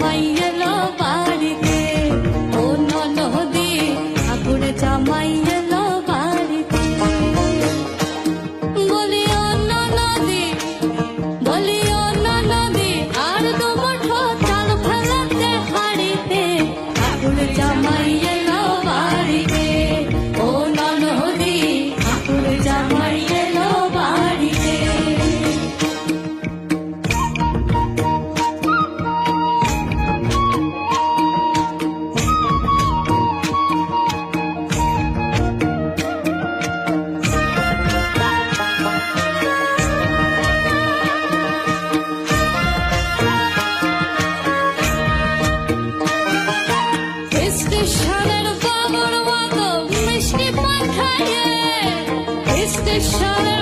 மையல் মিষ্টি সাগর পাঠায় মিষ্টি সাগর